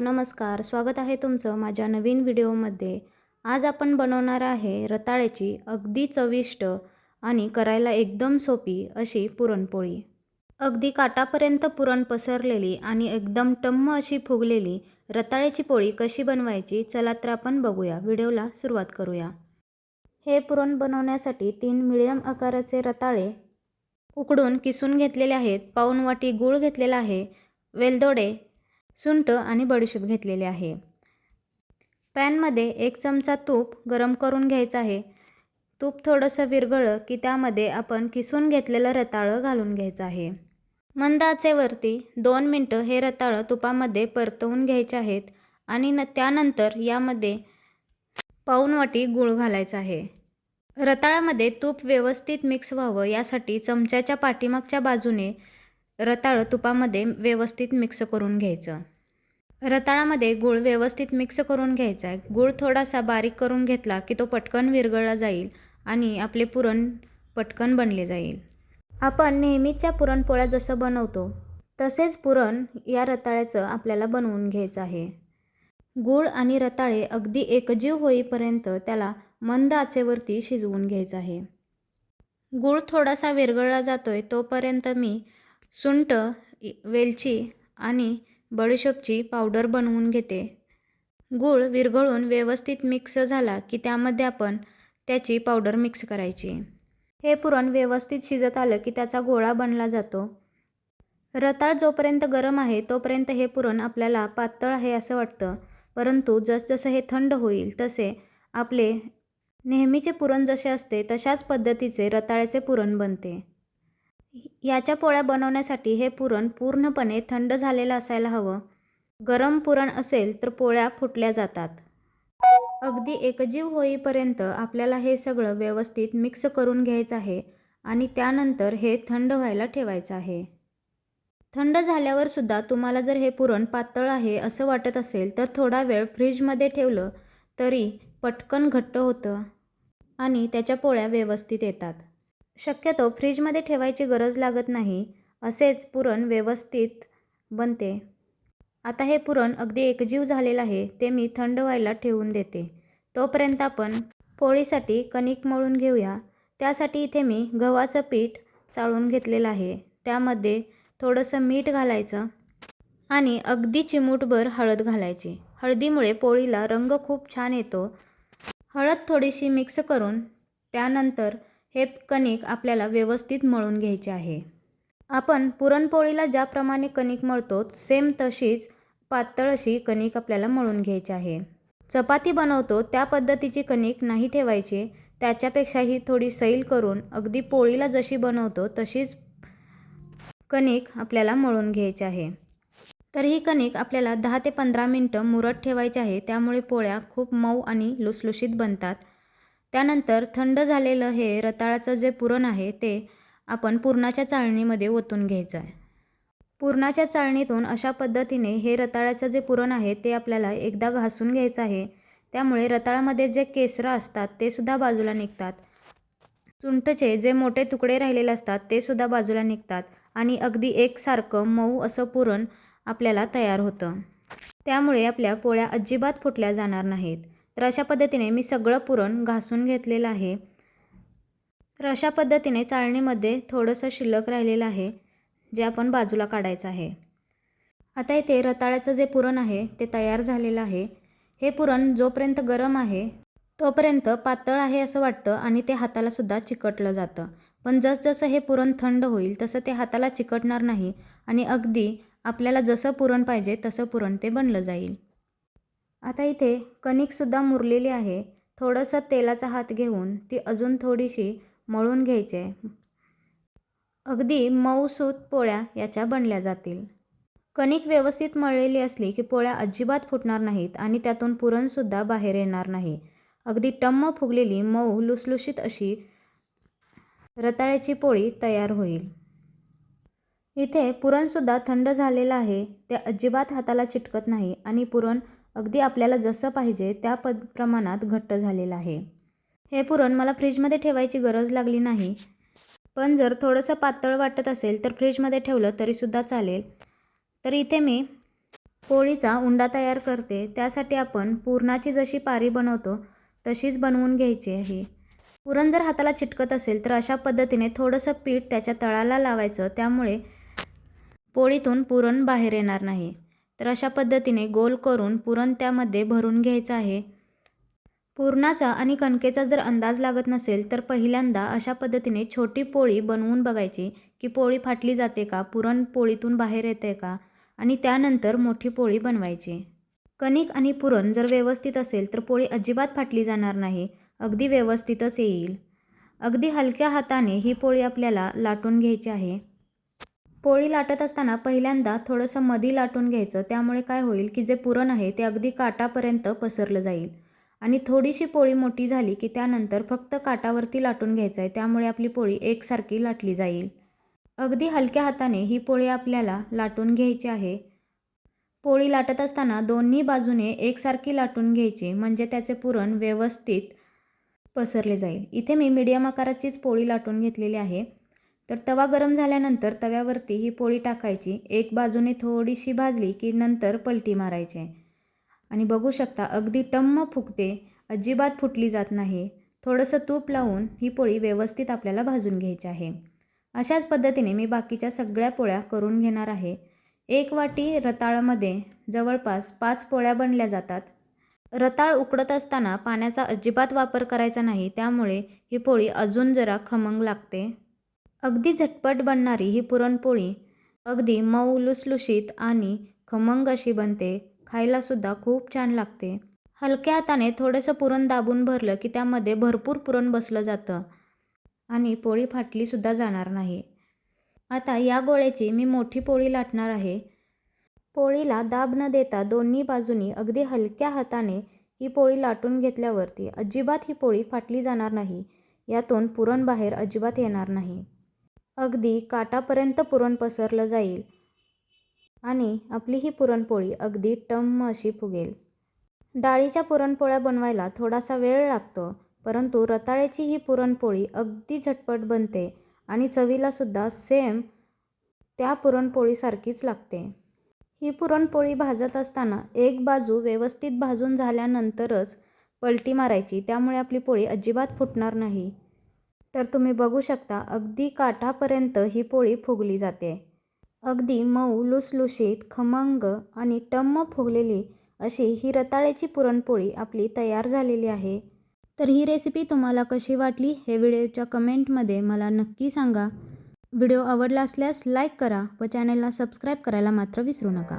नमस्कार स्वागत आहे तुमचं माझ्या नवीन व्हिडिओमध्ये. आज आपण बनवणार आहे रताळ्याची अगदी चविष्ट आणि करायला एकदम सोपी अशी पुरणपोळी. अगदी काटापर्यंत पुरण पसरलेली आणि एकदम टम्म अशी फुगलेली रताळ्याची पोळी कशी बनवायची चला तर आपण बघूया. व्हिडिओला सुरुवात करूया. हे पुरण बनवण्यासाठी तीन मिडियम आकाराचे रताळे उकडून किसून घेतलेले आहेत. पाऊण वाटी गूळ घेतलेला आहे. वेलदोडे सुंठ आणि बडीशेप घेतलेले आहे. पॅनमध्ये एक चमचा तूप गरम करून घ्यायचं आहे. तूप थोडंसं विरघळलं की त्यामध्ये आपण किसून घेतलेलं रताळं घालून घ्यायचं आहे. मंद आचेवरती दोन मिनटं हे रताळं तुपामध्ये परतवून घ्यायचे आहेत आणि न त्यानंतर यामध्ये पाऊन वाटी गूळ घालायचा आहे. रताळामध्ये तूप व्यवस्थित मिक्स व्हावं यासाठी चमच्याच्या पाठीमागच्या बाजूने रताळं तुपामध्ये व्यवस्थित मिक्स करून घ्यायचं. रताळामध्ये गूळ व्यवस्थित मिक्स करून घ्यायचा. आहे गूळ थोडासा बारीक करून घेतला की तो पटकन विरघळला जाईल आणि आपले पुरण पटकन बनले जाईल. आपण नेहमीच्या पुरणपोळ्या जसं बनवतो तसेच पुरण या रताळ्याचं आपल्याला बनवून घ्यायचं आहे. गूळ आणि रताळे अगदी एकजीव होईपर्यंत त्याला मंद आचेवरती शिजवून घ्यायचं आहे. गूळ थोडासा विरघळला जातोय तोपर्यंत मी सुंट वेलची आणि बडीशेपची पावडर बनवून घेते. गूळ विरघळून व्यवस्थित मिक्स झाला की त्यामध्ये आपण त्याची पावडर मिक्स करायची. हे पुरण व्यवस्थित शिजत आलं की त्याचा गोळा बनला जातो. रताळ जोपर्यंत गरम आहे तोपर्यंत हे पुरण आपल्याला पातळ आहे असं वाटतं. परंतु जसजसं हे थंड होईल तसे आपले नेहमीचे पुरण जसे असते तशाच पद्धतीचे रताळ्याचे पुरण बनते. याच्या पोळ्या बनवण्यासाठी हे पुरण पूर्णपणे थंड झालेलं असायला हवं. गरम पुरण असेल तर पोळ्या फुटल्या जातात. अगदी एकजीव होईपर्यंत आपल्याला हे सगळं व्यवस्थित मिक्स करून घ्यायचं आहे आणि त्यानंतर हे थंड व्हायला ठेवायचं आहे. थंड झाल्यावर सुद्धा तुम्हाला जर हे पुरण पातळ आहे असं वाटत असेल तर थोडा वेळ फ्रीजमध्ये ठेवलं तरी पटकन घट्ट होतं आणि त्याच्या पोळ्या व्यवस्थित येतात. शक्यतो फ्रीजमध्ये ठेवायची गरज लागत नाही असेच पुरण व्यवस्थित बनते. आता हे पुरण अगदी एकजीव झालेलं आहे ते मी थंड व्हायला ठेवून देते. तोपर्यंत आपण पोळीसाठी कणिक मळून घेऊया. त्यासाठी इथे मी गव्हाचं पीठ चाळून घेतलेलं आहे. त्यामध्ये थोडंसं मीठ घालायचं आणि अगदी चिमूटभर हळद घालायची. हळदीमुळे पोळीला रंग खूप छान येतो. हळद थोडीशी मिक्स करून त्यानंतर हे कणिक आपल्याला व्यवस्थित मळून घ्यायचे आहे. आपण पुरणपोळीला ज्याप्रमाणे कणिक मळतो सेम तशीच पातळ अशी कणिक आपल्याला मळून घ्यायची आहे. चपाती बनवतो त्या पद्धतीची कणिक नाही ठेवायची. त्याच्यापेक्षाही थोडी सैल करून अगदी पोळीला जशी बनवतो तशीच कणिक आपल्याला मळून घ्यायची आहे. तर ही कणिक आपल्याला दहा ते पंधरा मिनटं मुरत ठेवायची आहे. त्यामुळे पोळ्या खूप मऊ आणि लुसलुशीत बनतात. त्यानंतर थंड झालेलं हे रताळाचं जे पुरण आहे ते आपण पुरणाच्या चाळणीमध्ये ओतून घ्यायचं आहे पुरणाच्या चाळणीतून अशा पद्धतीने हे रताळ्याचं जे पुरण आहे ते आपल्याला एकदा घासून घ्यायचं आहे. त्यामुळे रताळामध्ये जे केसरं असतात ते सुद्धा बाजूला निघतात. चुंटचे जे मोठे तुकडे राहिलेले असतात ते सुद्धा बाजूला निघतात आणि अगदी एकसारखं मऊ असं पुरण आपल्याला तयार होतं. त्यामुळे आपल्या पोळ्या अजिबात फुटल्या जाणार नाहीत. तर अशा पद्धतीने मी सगळं पुरण घासून घेतलेलं आहे. तर अशा पद्धतीने चाळणीमध्ये थोडंसं शिल्लक राहिलेलं आहे जे आपण बाजूला काढायचं आहे. आता इथे रताळ्याचं जे पुरण आहे ते तयार झालेलं आहे. हे पुरण जोपर्यंत गरम आहे तोपर्यंत पातळ आहे असं वाटतं आणि ते हातालासुद्धा चिकटलं जातं. पण जसजसं हे पुरण थंड होईल तसं ते हाताला चिकटणार नाही आणि अगदी आपल्याला जसं पुरण पाहिजे तसं पुरण ते बनलं जाईल. आता इथे कणिकसुद्धा मुरलेली आहे. थोडंसं तेलाचा हात घेऊन ती अजून थोडीशी मळून घ्यायचे. अगदी मऊसूत पोळ्या याच्या बनल्या जातील. कणिक व्यवस्थित मळलेली असली की पोळ्या अजिबात फुटणार नाहीत आणि त्यातून पुरणसुद्धा बाहेर येणार नाही. अगदी टम्म फुगलेली मऊ लुसलुशीत अशी रताळ्याची पोळी तयार होईल. इथे पुरणसुद्धा थंड झालेलं आहे. ते अजिबात हाताला चिटकत नाही आणि पुरण अगदी आपल्याला जसं पाहिजे त्या पद प्रमाणात घट्ट झालेलं आहे. हे पुरण मला फ्रीजमध्ये ठेवायची गरज लागली नाही. पण जर थोडंसं पातळ वाटत असेल तर फ्रीजमध्ये ठेवलं तरीसुद्धा चालेल. तर इथे मी पोळीचा उंडा तयार करते. त्यासाठी आपण पुरणाची जशी पारी बनवतो तशीच बनवून घ्यायची आहे. पुरण जर हाताला चिटकत असेल तर अशा पद्धतीने थोडंसं पीठ त्याच्या तळाला लावायचं. त्यामुळे पोळीतून पुरण बाहेर येणार नाही. तर अशा पद्धतीने गोल करून पुरण त्यामध्ये भरून घ्यायचं आहे. पुरणाचा आणि कणकेचा जर अंदाज लागत नसेल तर पहिल्यांदा अशा पद्धतीने छोटी पोळी बनवून बघायची की पोळी फाटली जाते का पुरण पोळीतून बाहेर येते का आणि त्यानंतर मोठी पोळी बनवायची. कणिक आणि पुरण जर व्यवस्थित असेल तर पोळी अजिबात फाटली जाणार नाही अगदी व्यवस्थितच येईल. अगदी हलक्या हाताने ही पोळी आपल्याला लाटून घ्यायची आहे. पोळी लाटत असताना पहिल्यांदा थोडंसं मधी लाटून घ्यायचं. त्यामुळे काय होईल की जे पुरण आहे ते अगदी काटापर्यंत पसरलं जाईल. आणि थोडीशी पोळी मोठी झाली की त्यानंतर फक्त काटावरती लाटून घ्यायचं आहे त्यामुळे आपली पोळी एकसारखी लाटली जाईल. अगदी हलक्या हाताने ही पोळी आपल्याला लाटून घ्यायची आहे. पोळी लाटत असताना दोन्ही बाजूने एकसारखी लाटून घ्यायची. म्हणजे त्याचे पुरण व्यवस्थित पसरले जाईल. इथे मी मीडियम आकाराचीच पोळी लाटून घेतलेली आहे. तर तवा गरम झाल्यानंतर तव्यावरती ही पोळी टाकायची. एक बाजूने थोडीशी भाजली की नंतर पलटी मारायची. आणि बघू शकता अगदी टम्म फुगते अजिबात फुटली जात नाही. थोडंसं तूप लावून ही पोळी व्यवस्थित आपल्याला भाजून घ्यायची आहे. अशाच पद्धतीने मी बाकीच्या सगळ्या पोळ्या करून घेणार आहे. एक वाटी रताळामध्ये जवळपास पाच पोळ्या बनल्या जातात. रताळ उकडत असताना पाण्याचा अजिबात वापर करायचा नाही त्यामुळे ही पोळी अजून जरा खमंग लागते. अगदी झटपट बनणारी ही पुरणपोळी अगदी मऊ लुसलुशीत आणि खमंग अशी बनते. खायलासुद्धा खूप छान लागते. हलक्या हाताने थोडंसं पुरण दाबून भरलं की त्यामध्ये भरपूर पुरण बसलं जातं आणि पोळी फाटलीसुद्धा जाणार नाही. आता या गोळ्याची मी मोठी पोळी लाटणार आहे. पोळीला दाब न देता दोन्ही बाजूनी अगदी हलक्या हाताने ही पोळी लाटून घेतल्यावरती अजिबात ही पोळी फाटली जाणार नाही. यातून पुरण बाहेर अजिबात येणार नाही. अगदी काटापर्यंत पुरण पसरलं जाईल. आणि आपली ही पुरणपोळी अगदी टम्म अशी फुगेल. डाळीच्या पुरणपोळ्या बनवायला थोडासा वेळ लागतो परंतु रताळ्याची ही पुरणपोळी अगदी झटपट बनते आणि चवीलासुद्धा सेम त्या पुरणपोळीसारखीच लागते. ही पुरणपोळी भाजत असताना एक बाजू व्यवस्थित भाजून झाल्यानंतरच पलटी मारायची त्यामुळे आपली पोळी अजिबात फुटणार नाही. तर तुम्ही बघू शकता अगदी काठापर्यंत ही पोळी फुगली जाते. अगदी मऊ लुसलुशीत खमंग आणि टम्म फुगलेली अशी ही रताळ्याची पुरणपोळी आपली तयार झालेली आहे. तर ही रेसिपी तुम्हाला कशी वाटली हे व्हिडिओच्या कमेंटमध्ये मला नक्की सांगा. व्हिडिओ आवडला असल्यास लाईक करा व चॅनलला सबस्क्राईब करायला मात्र विसरू नका.